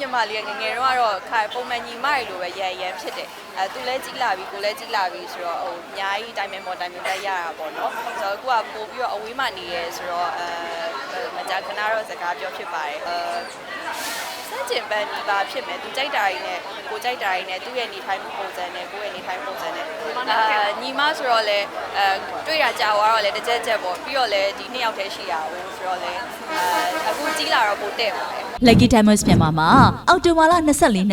ညီမလေးကငယ်ငယ်တော့ကတော့ခါပုံမှန်ညီမတွေလိုပဲရန်ရန်ဖြစ်တယ်အဲသူလည်းကြီးလာပြီကိုလည်းကြီးလာပြီဆိုတော့ဟိုအများကြီးတိုင်ပင်ပေါ်တိုင်ပင်တက်ရတာပေါ့နော်ဆိုတော့ကိုကပို့ပြီးတော့အဝေးမှနေရဲဆိုတော့အဲမကြာခဏတော့စကားပြောဖြစ်ပါတယ်အဲ စัจကျင်ပန်းဒီပါဖြစ်မယ်သူကြိုက်တာရင်းနဲ့ကိုကြိုက်တာရင်းနဲ့သူ့ရဲ့နေထိုင်မှုပုံစံနဲ့ကိုယ့်ရဲ့နေထိုင်ပုံစံနဲ့အာညီမဆိုတော့လေအဲတွေ့တာကြာသွားတော့လေတစ်ချက်ချက်ပေါ့ပြီးတော့လေဒီနှစ်ယောက်တည်းရှိရအောင်ဆိုတော့လေအဲအခုကြီးလာတော့ပိုတဲ့ပါတယ် Lucky Diamonds မြန်မာမှာအောက်တိုဘာလ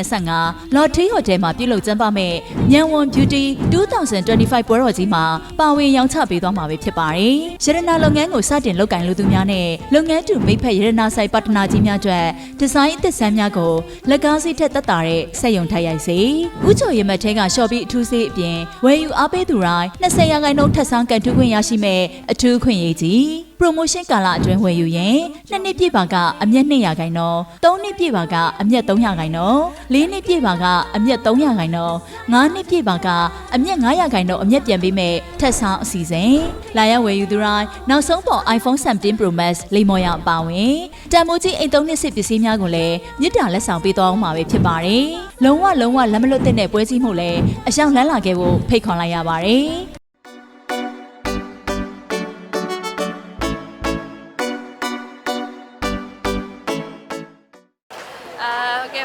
24-25 Lottery Hotel မှာပြုလုပ်ကျင်းပမဲ့ညံဝန် Beauty 2025ပွဲတော်ကြီးမှာပါဝင်ရောင်းချပေးသွားမှာပဲဖြစ်ပါတယ်။ရတနာလုပ်ငန်းကိုစတင်လုပ်ကိုင်လူသူများနဲ့လုပ်ငန်းတူမိတ်ဖက်ရတနာဆိုင်ပါတနာကြီးများအတွက်ဒီဇိုင်းအသစ်ဆန်းများကိုလက်ကားစီးထက်သက်တာတဲ့စက်ရုံထိုက်ရိုက်စေ။ဥချိုရမတ်ထဲကရှော့ပြီးအထူးစေးအပြင်ဝယ်ယူအားပေးသူတိုင်း20ရာခိုင်နှုန်းထပ်ဆောင်ကန်ထူးခွင့်ရရှိမဲ့အထူးခွင့်ရေးကြီး။ promotion ကာလအတွင်းဝယ်ယူရင်နှစ်နှစ်ပြည့်ပါကအမျက်200ခိုင်နှုန်းသုံးနှစ်ပြည့်ပါကအမျက်300ခိုင်နှုန်းလေးနှစ်ပြည့်ပါကအမျက်300ခိုင်နှုန်းငါးနှစ်ပြည့်ပါကအမျက်900ခိုင်နှုန်းအမျက်ပြန်ပေးမဲ့ထက်ဆောင်အစီအစဉ်လာရောက်ဝယ်ယူသူတိုင်းနောက်ဆုံးပေါ် iPhone 17 Pro Max လိမ္မော်ရအပါဝင်တန်မိုးကြီးအိမ်သုံးနှစ်စစ်ပစ္စည်းများကိုလည်းမြစ်တာလက်ဆောင်ပေးသွားအောင်မှာပဲဖြစ်ပါတယ်လုံးဝလုံးဝလက်မလွတ်တဲ့ပွဲကြီးမှုလည်းအရှောင်လန်းလာခဲ့ဖို့ဖိတ်ခေါ်လိုက်ရပါတယ်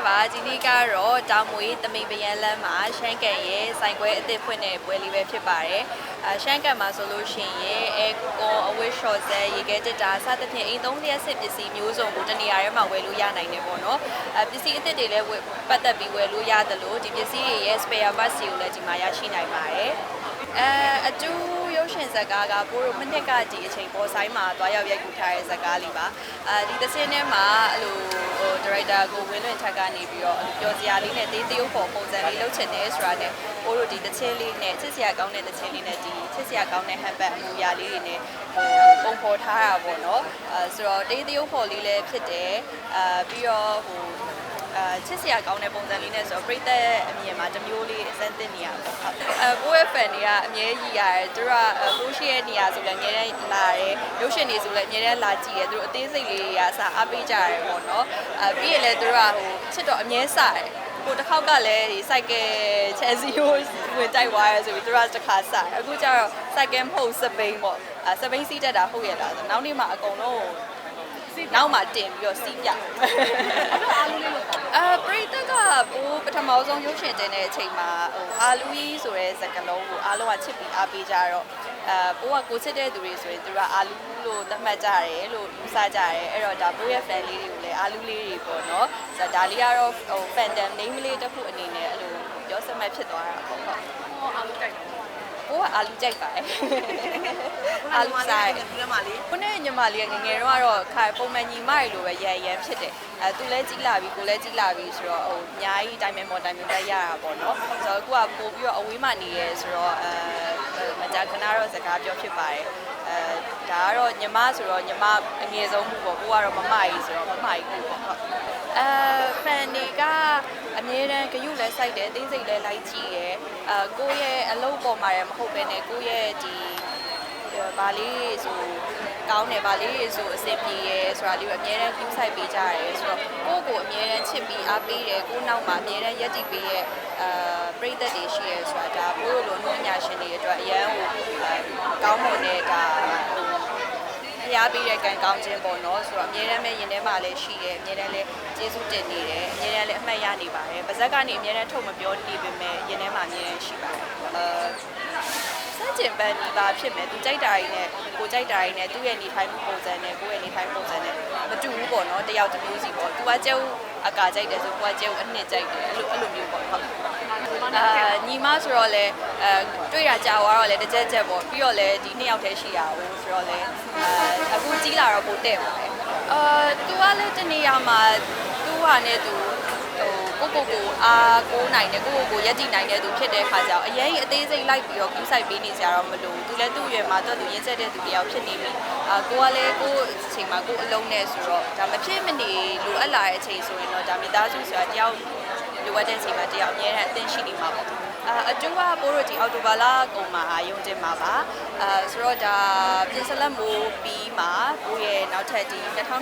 ပါဒီနေ့ကတော့တောင်မွေတမိန်ပရန်လမ်းမှာရှမ်းကန်ရဲ့စိုင်ခွဲအသစ်ဖွင့်တဲ့ပွဲလေးပဲဖြစ်ပါတယ်အာရှမ်းကန်မှာဆိုလို့ရှိရင်အဲကွန်အဝစ်ရှော့ဇက်ရေခဲတက်တာစသဖြင့်အိမ်သုံးလျက်စစ်ပစ္စည်းမျိုးစုံကိုတနေရာထဲမှာဝယ်လို့ရနိုင်တယ်ပေါ့နော်အာပစ္စည်းအသစ်တွေလည်းဝယ်ပတ်သက်ပြီးဝယ်လို့ရတယ်လို့ဒီပစ္စည်းတွေရဲ့ spare parts တွေကိုလည်းဒီမှာရရှိနိုင်ပါတယ် အဲအတူရုပ်ရှင်ဇာတ်ကားကပိုးတို့မနစ်ကဒီအချိန်ပေါ်ဆိုင်မှာတွားရောက်ရိုက်ကူထားတဲ့ဇာတ်ကားလေးပါအဲဒီတစ်စင်းထဲမှာအဲ့လိုဟိုဒါရိုက်တာကိုဝင်းလွင်ထက်ကနေပြီးတော့အဲ့လိုပြောစရာလေးနဲ့တေးတရုပ်ပေါ်ပုံစံလေးလုပ်ချင်တယ်ဆိုတာနဲ့ပိုးတို့ဒီတစ်ချင်းလေးနဲ့ချစ်စရာကောင်းတဲ့တစ်ချင်းလေးနဲ့ဒီချစ်စရာကောင်းတဲ့ဟန်ဘတ်အမူအရာလေးတွေနဲ့ဟိုပုံဖော်ထားတာပေါ့နော်အဲဆိုတော့တေးတရုပ်ပေါ်လေးလည်းဖြစ်တယ်အာပြီးတော့ဟို အာချစ်စရာကောင်းတဲ့ပုံစံလေးနဲ့ဆိုတော့ပရိသတ်အမြင်မှာတစ်မျိုးလေးအစမ်းတင်နေရပေါ့ဟုတ်အဲဘိုးရဲ့ fan တွေကအမြဲရည်ရတယ်သူတို့ကဘိုးရှိရဲ့နေရာဆိုလည်းအမြဲတမ်းလာတယ်ရုပ်ရှင်တွေဆိုလည်းအမြဲတမ်းလာကြည့်တယ်သူတို့အသေးစိတ်လေးတွေကအစားအားပေးကြရတယ်ပေါ့နော်အဲပြီးရင်လည်းသူတို့ကဟိုချစ်တော့အမြဲစားတယ်ဟိုတစ်ခေါက်ကလည်းဒီ cycle Chelsea ကိုဝင်တိုက်သွားရဲဆိုပြီးသူတို့ကတစ်ခါစားတယ်အခုကျတော့ cycle မဟုတ်စပိန်ပေါ့အဲစပိန်စီးတက်တာဟုတ်ရလားဆိုနောက်နေ့မှအကုန်လုံး နောက်မှတင်ပြီးတော့စီးပြအားလုံးလေးလို့အာပရိသတ်ကဘိုးပထမဆုံးရုပ်ရှင်တင်တဲ့အချိန်မှာဟိုအာလူကြီးဆိုတဲ့စကားလုံးကိုအားလုံးကချစ်ပြီးအားပေးကြတော့အာဘိုးကကိုချစ်တဲ့သူတွေဆိုရင်သူကအာလူလို့သတ်မှတ်ကြတယ်လို့ယူဆကြတယ်အဲ့တော့ဒါဘိုးရဲ့ fan လေးတွေကိုလည်းအာလူလေးတွေပေါ့နော်ဆိုတော့ဒါလေးကတော့ဟို fandom name လေးတစ်ခုအနေနဲ့အဲ့လိုပြောစမှတ်ဖြစ်သွားတာပေါ့ဟုတ်ဟောအာလူကြို က်ဘိုးကအာလူကြိုက်ပါတယ်အာလူစားတယ်ဒီမှာလေခုနဲ့ညီမလေးကငယ်ငယ်တော့ကတော့ခါပုံမှန်ညီမတွေလိုပဲရန်ရန်ဖြစ်တယ်အဲသူလည်းကြီးလာပြီကိုလည်းကြီးလာပြီဆိုတော့ဟိုအများကြီးတိုင်ပင်ပေါ်တိုင်ပင်တက်ရတာပေါ့နော်ဆိုတော့ကိုကပို့ပြီးတော့အဝေးမှနေရဲဆိုတော့အဲမကြာခဏတော့စကားပြောဖြစ်ပါတယ်အဲ ဒါကတော့ညီမဆိုတော့ညီမအငယ်ဆုံးမှုပေါ့ကိုကတော့မမကြီးဆိုတော့မမကြီးကိုပေါ့ဟုတ်အဲဖန်နေကအမြဲတမ်းဂယုလည်းစိုက်တယ်အသေးစိတ်လည်းလိုက်ကြည့်ရယ်အဲကိုယ့်ရဲ့အလုပ်ပေါ်မှာလည်းမဟုတ်ဘဲနဲ့ကိုယ့်ရဲ့ဒီဗာလေးဆိုကောင်းတယ်ဗာလေးဆိုအဆင်ပြေရဲဆိုတာလေးကိုအများတန်း view site ပေးကြရဲဆိုတော့ကိုယ့်ကိုအများတန်းချစ်ပြီးအားပေးတယ်ကိုယ့်နောက်မှာအများတန်းရက်တည်ပေးရဲ့အာပရိသတ်တွေရှိရဲဆိုတာဒါဘိုးလိုနှုတ်ညာရှင်တွေအတွက်အရန်ကိုကောင်းမွန်တဲ့ဒါ ဖျားပေးတဲ့ကံကောင်းခြင်းပေါ့နော်ဆိုတော့အများတန်းပဲရင်ထဲမှာလည်းရှိတယ်အများတန်းလည်းကျေးဇူးတင်နေတယ်အများတန်းလည်းအမှတ်ရနေပါတယ်ပါဇက်ကနေအများတန်းထုတ်မပြောနေပေမဲ့ရင်ထဲမှာအများတန်းရှိပါတယ်အာစัจကျင်ပန်းဒီပါဖြစ်မယ်သူကြိုက်တာရင်းနဲ့ကိုကြိုက်တာရင်းနဲ့သူ့ရဲ့နေထိုင်မှုပုံစံနဲ့ကိုယ့်ရဲ့နေထိုင်ပုံစံနဲ့မတူဘူးပေါ့နော်တယောက်တစ်မျိုးစီပေါ့သူကကျုပ်အကာကြိုက်တယ်ဆိုကိုကကျုပ်အနှစ်ကြိုက်တယ်အဲ့လိုအဲ့လိုမျိုးပေါ့ဟုတ်အာ ညီမဆိုတော့လေအဲတွေ့တာကြာသွားတော့လေတစ်ချက်ချက်ပေါ့ပြီးတော့လေဒီနှစ်ယောက်တည်းရှိရအောင်ဆိုတော့လေအဲအခုကြီးလာတော့ပိုတဲ့ပါတယ်အာသူကလည်းတနေရာမှာသူ့ဟာနဲ့သူဟိုကိုကိုကိုအားကိုနိုင်တယ်ကိုကိုကိုရက်ကြည့်နိုင်တဲ့သူဖြစ်တဲ့ခါကျတော့အရင်အသေးစိတ်လိုက်ပြီးတော့ကူးဆိုင်ပေးနေကြတော့မလို့သူလည်းသူ့ရွယ်မှာတော့သူရင်းဆက်တဲ့သူတယောက်ဖြစ်နေပြီအာကိုကလည်းကိုအချိန်မှာကိုအလုံးနဲ့ဆိုတော့ဒါမဖြစ်မနေလိုအပ်လာတဲ့အချိန်ဆိုရင်တော့ဒါမိသားစုဆိုတာတယောက်လိုအပ်တဲ့အချိန်မှာတယောက်အများနဲ့အသင့်ရှိနေမှာပေါ့ အာအတူကပိုးတို့ဒီအော်တိုဘာလာကုန်မှာရုံတင်မှာပါအာဆိုတော့ဒါပြင်စလက်မိုးပြီးမှာပိုးရဲ့နောက်ထပ်ဒီ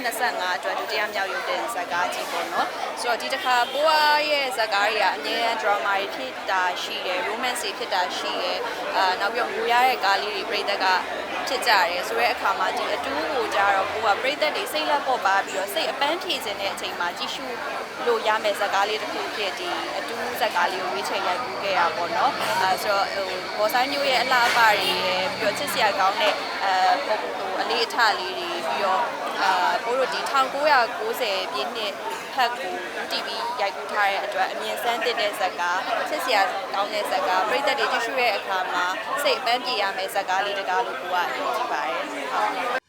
2025အတွက်ဒုတိယမြောက်ရုံတင်ဇာတ်ကားကြီးပေါ့နော်ဆိုတော့ဒီတစ်ခါပိုးရဲ့ဇာတ်ကားတွေကအငြင်းဒရာမာတွေဖြစ်တာရှိတယ် romance တွေဖြစ်တာရှိတယ်အာနောက်ပြီးတော့ငိုရတဲ့ကားလေးတွေပြည်သက်က ဖြစ်ကြတယ်ဆိုတဲ့အခါမှာဒီအတူကိုကြတော့ပိုးကပြည်သက်တွေစိတ်လက်ပေါ်ပါပြီးတော့စိတ်အပန်းဖြေခြင်းတဲ့အချိန်မှာကြည့်ရှုလို့ရမယ်ဇာတ်ကားလေးတစ်ခုဖြစ်ဒီအတူဇာတ်ကားလေးကိုဝေးချယ်ရိုက်ကူးခဲ့ရပါတော့နော်အဲဆိုတော့ဟိုဘောဆိုင်မျိုးရဲ့အလားအပါတွေရဲ့ပြီးတော့ချစ်စရာကောင်းတဲ့အဲဟိုဟိုအလေးအထလေးတွေပြီးတော့အာပိုးတို့ဒီ1990ပြည့်နှစ် ဖက်ကို TV ရိုက်ကူးထားတဲ့အတွက်အမြင်ဆန်းတစ်တဲ့ဇာတ်ကားချစ်စရာကောင်းတဲ့ဇာတ်ကားပြည်သက်တွေကြည့်ရှုတဲ့အခါမှာစိတ်အပန်းပြေရမယ်ဇာတ်ကားလေးတကားလို့ကိုကယုံကြည်ပါတယ်ဟုတ်